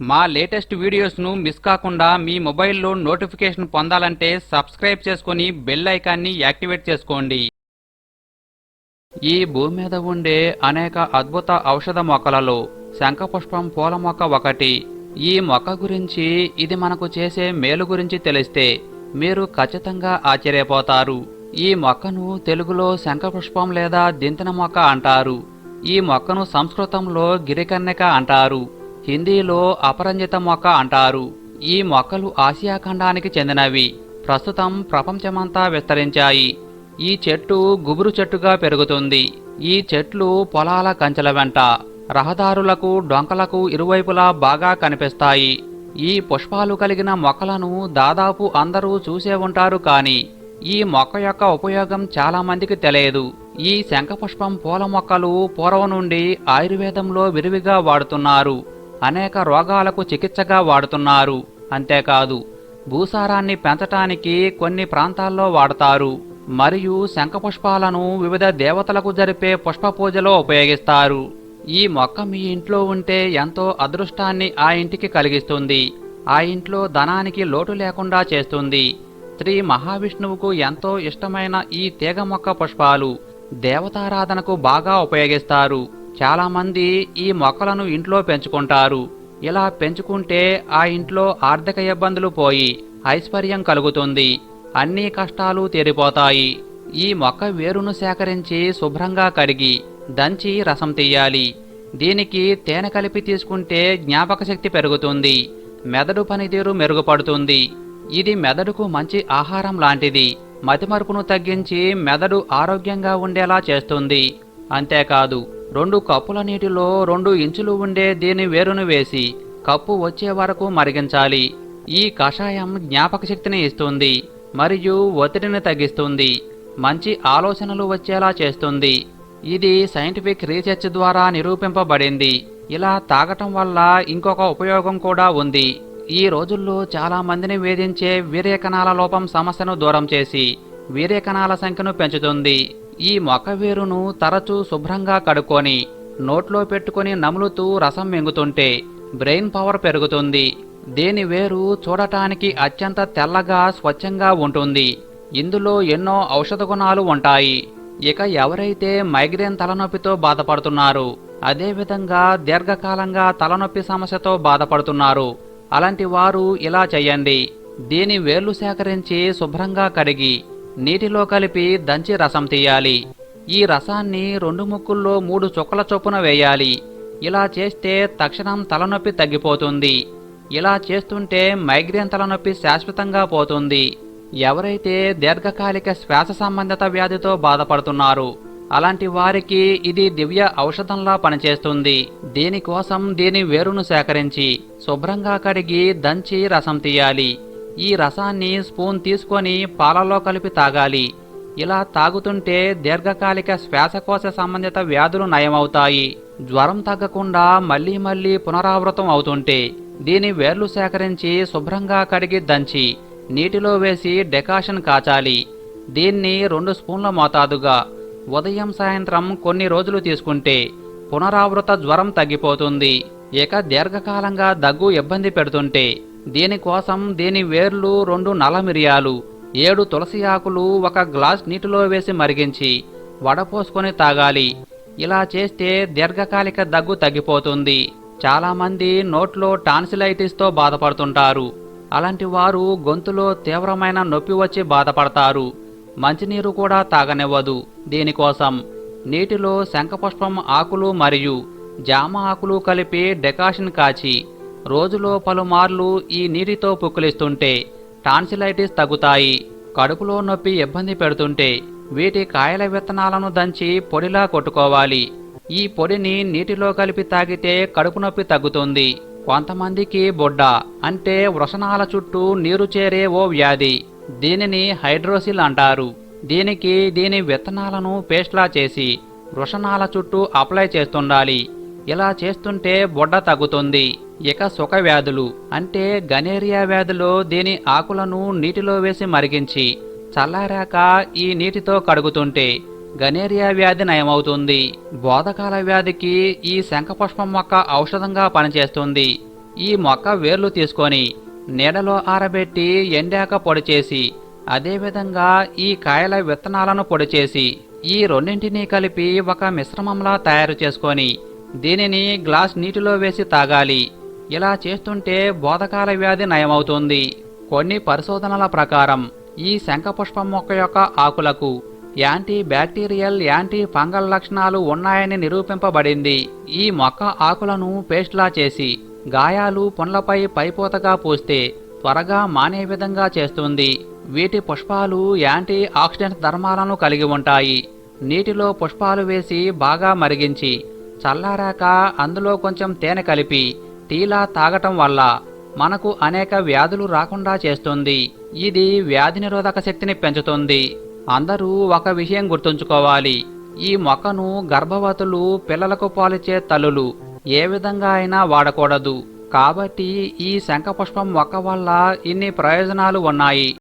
మా latest వీడియోస్ను miss కాకుండా మీ మొబైల్లో నోటిఫికేషన్ పొందాలంటే సబ్స్క్రైబ్ చేసుకొని బెల్ ఐకాన్ని యాక్టివేట్ చేసుకోండి. ఈ భూమి మీద ఉండే అనేక అద్భుత ఔషధ మొక్కలలో శంఖపుష్పం పూల మొక్క ఒకటి. ఈ మొక్క గురించి ఇది మనకు చేసే మేలు గురించి తెలిస్తే మీరు ఖచ్చితంగా ఆశ్చర్యపోతారు. ఈ మొక్కను తెలుగులో శంఖపుష్పం లేదా దింతన మొక్క అంటారు. ఈ మొక్కను సంస్కృతంలో గిరికన్యక అంటారు. హిందీలో అపరంజిత మొక్క అంటారు. ఈ మొక్కలు ఆసియా ఖండానికి చెందినవి. ప్రస్తుతం ప్రపంచమంతా విస్తరించాయి. ఈ చెట్టు గుబురు చెట్టుగా పెరుగుతుంది. ఈ చెట్లు పొలాల కంచెల వెంట రహదారులకు డొంకలకు ఇరువైపులా బాగా కనిపిస్తాయి. ఈ పుష్పాలు కలిగిన మొక్కలను దాదాపు అందరూ చూసే ఉంటారు కానీ ఈ మొక్క యొక్క ఉపయోగం చాలా మందికి తెలియదు. ఈ శంఖపుష్పం పూల మొక్కలు పూర్వం నుండి ఆయుర్వేదంలో విరివిగా వాడుతున్నారు. అనేక రోగాలకు చికిత్సగా వాడుతున్నారు. అంతేకాదు భూసారాన్ని పెంచటానికి కొన్ని ప్రాంతాల్లో వాడతారు. మరియు శంఖపుష్పాలను వివిధ దేవతలకు జరిపే పుష్ప పూజలో ఉపయోగిస్తారు. ఈ మొక్క మీ ఇంట్లో ఉంటే ఎంతో అదృష్టాన్ని ఆ ఇంటికి కలిగిస్తుంది. ఆ ఇంట్లో ధనానికి లోటు లేకుండా చేస్తుంది. శ్రీ మహావిష్ణువుకు ఎంతో ఇష్టమైన ఈ తీగ మొక్క పుష్పాలు దేవతారాధనకు బాగా ఉపయోగిస్తారు. చాలామంది ఈ మొక్కలను ఇంట్లో పెంచుకుంటారు. ఇలా పెంచుకుంటే ఆ ఇంట్లో ఆర్థిక ఇబ్బందులు పోయి ఐశ్వర్యం కలుగుతుంది. అన్ని కష్టాలు తీరిపోతాయి. ఈ మొక్క వేరును సేకరించి శుభ్రంగా కడిగి దంచి రసం తీయాలి. దీనికి తేనె కలిపి తీసుకుంటే జ్ఞాపక శక్తి పెరుగుతుంది. మెదడు పనితీరు మెరుగుపడుతుంది. ఇది మెదడుకు మంచి ఆహారం లాంటిది. మతిమరుపును తగ్గించి మెదడు ఆరోగ్యంగా ఉండేలా చేస్తుంది. అంతేకాదు రెండు కప్పుల నీటిలో రెండు ఇంచులు ఉండే దీని వేరును వేసి కప్పు వచ్చే వరకు మరిగించాలి. ఈ కషాయం జ్ఞాపక శక్తిని ఇస్తుంది మరియు ఒత్తిడిని తగ్గిస్తుంది. మంచి ఆలోచనలు వచ్చేలా చేస్తుంది. ఇది సైంటిఫిక్ రీసెర్చ్ ద్వారా నిరూపింపబడింది. ఇలా తాగటం వల్ల ఇంకొక ఉపయోగం కూడా ఉంది. ఈ రోజుల్లో చాలా మందిని వేధించే వీర్యకణాల లోపం సమస్యను దూరం చేసి వీర్యకణాల సంఖ్యను పెంచుతుంది. ఈ మొక్క వేరును తరచూ శుభ్రంగా కడుక్కొని నోట్లో పెట్టుకొని నములుతూ రసం మింగుతుంటే బ్రెయిన్ పవర్ పెరుగుతుంది. దీని వేరు చూడటానికి అత్యంత తెల్లగా స్వచ్ఛంగా ఉంటుంది. ఇందులో ఎన్నో ఔషధ గుణాలు ఉంటాయి. ఇక ఎవరైతే మైగ్రేన్ తలనొప్పితో బాధపడుతున్నారో అదేవిధంగా దీర్ఘకాలంగా తలనొప్పి సమస్యతో బాధపడుతున్నారు అలాంటి వారు ఇలా చేయండి. దీని వేర్లు సేకరించి శుభ్రంగా కడిగి నీటిలో కలిపి దంచి రసం తీయాలి. ఈ రసాన్ని రెండు ముక్కుల్లో మూడు చుక్కల చొప్పున వేయాలి. ఇలా చేస్తే తక్షణం తలనొప్పి తగ్గిపోతుంది. ఇలా చేస్తుంటే మైగ్రేన్ తలనొప్పి శాశ్వతంగా పోతుంది. ఎవరైతే దీర్ఘకాలిక శ్వాస సంబంధిత వ్యాధితో బాధపడుతున్నారు అలాంటి వారికి ఇది దివ్య ఔషధంలా పనిచేస్తుంది. దీనికోసం దీని వేరును సేకరించి శుభ్రంగా కడిగి దంచి రసం తీయాలి. ఈ రసాన్ని స్పూన్ తీసుకొని పాలలో కలిపి తాగాలి. ఇలా తాగుతుంటే దీర్ఘకాలిక శ్వాసకోశ సంబంధిత వ్యాధులు నయమవుతాయి. జ్వరం తగ్గకుండా మళ్ళీ మళ్ళీ పునరావృతం అవుతుంటే దీని వేర్లు సేకరించి శుభ్రంగా కడిగి దంచి నీటిలో వేసి డెకాషన్ కాచాలి. దీన్ని రెండు స్పూన్ల మోతాదుగా ఉదయం సాయంత్రం కొన్ని రోజులు తీసుకుంటే పునరావృత జ్వరం తగ్గిపోతుంది. ఇక దీర్ఘకాలంగా దగ్గు ఇబ్బంది పెడుతుంటే దీనికోసం దీని వేర్లు రెండు నల్ల మిరియాలు ఏడు తులసి ఆకులు ఒక గ్లాస్ నీటిలో వేసి మరిగించి వడపోసుకొని తాగాలి. ఇలా చేస్తే దీర్ఘకాలిక దగ్గు తగ్గిపోతుంది. చాలామంది నోట్లో టాన్సిలైటిస్తో బాధపడుతుంటారు. అలాంటి వారు గొంతులో తీవ్రమైన నొప్పి వచ్చి బాధపడతారు. మంచినీరు కూడా తాగనివ్వదు. దీనికోసం నీటిలో శంఖపుష్పం ఆకులు మరియు జామ ఆకులు కలిపి డెకాషన్ కాచి రోజులో పలుమార్లు ఈ నీటితో పుక్కిలిస్తుంటే టాన్సిలైటిస్ తగ్గుతాయి కడుపులో నొప్పి ఇబ్బంది పెడుతుంటే వీటి కాయల విత్తనాలను దంచి పొడిలా కొట్టుకోవాలి. ఈ పొడిని నీటిలో కలిపి తాగితే కడుపు నొప్పి తగ్గుతుంది. కొంతమందికి బొడ్డ అంటే వృషణాల చుట్టూ నీరు చేరే ఓ వ్యాధి. దీనిని హైడ్రోసిల్ అంటారు. దీనికి దీని విత్తనాలను పేస్ట్లా చేసి వృషణాల చుట్టూ అప్లై చేస్తుండాలి. ఇలా చేస్తుంటే బొడ్డ తగ్గుతుంది. ఇక సుఖ వ్యాధులు అంటే గనేరియా వ్యాధిలో దీని ఆకులను నీటిలో వేసి మరిగించి చల్లారాక ఈ నీటితో కడుగుతుంటే గనేరియా వ్యాధి నయమవుతుంది. బోధకాల వ్యాధికి ఈ శంఖపుష్పం మొక్క ఔషధంగా పనిచేస్తుంది. ఈ మొక్క వేర్లు తీసుకొని నీడలో ఆరబెట్టి ఎండాక పొడి చేసి అదేవిధంగా ఈ కాయల విత్తనాలను పొడి చేసి ఈ రెండింటినీ కలిపి ఒక మిశ్రమంలా తయారు చేసుకొని దీనిని గ్లాస్ నీటిలో వేసి తాగాలి. ఇలా చేస్తుంటే బోధకాల వ్యాధి నయమవుతుంది. కొన్ని పరిశోధనల ప్రకారం ఈ శంఖపుష్పం మొక్క యొక్క ఆకులకు యాంటీ బ్యాక్టీరియల్ యాంటీ ఫంగల్ లక్షణాలు ఉన్నాయని నిరూపింపబడింది. ఈ మొక్క ఆకులను పేస్ట్లా చేసి గాయాలు పుండ్లపై పైపోతగా పూస్తే త్వరగా మానే విధంగా చేస్తుంది. వీటి పుష్పాలు యాంటీ ఆక్సిడెంట్ ధర్మాలను కలిగి ఉంటాయి. నీటిలో పుష్పాలు వేసి బాగా మరిగించి చల్లారాక అందులో కొంచెం తేనె కలిపి టీలా తాగటం వల్ల మనకు అనేక వ్యాధులు రాకుండా చేస్తుంది. ఇది వ్యాధి నిరోధక శక్తిని పెంచుతుంది. అందరూ ఒక విషయం గుర్తుంచుకోవాలి. ఈ మొక్కను గర్భవతులు పిల్లలకు పాలిచ్చే తల్లులు ఏ విధంగా అయినా వాడకూడదు. కాబట్టి ఈ శంఖపుష్పం మొక్క వల్ల ఇన్ని ప్రయోజనాలు ఉన్నాయి.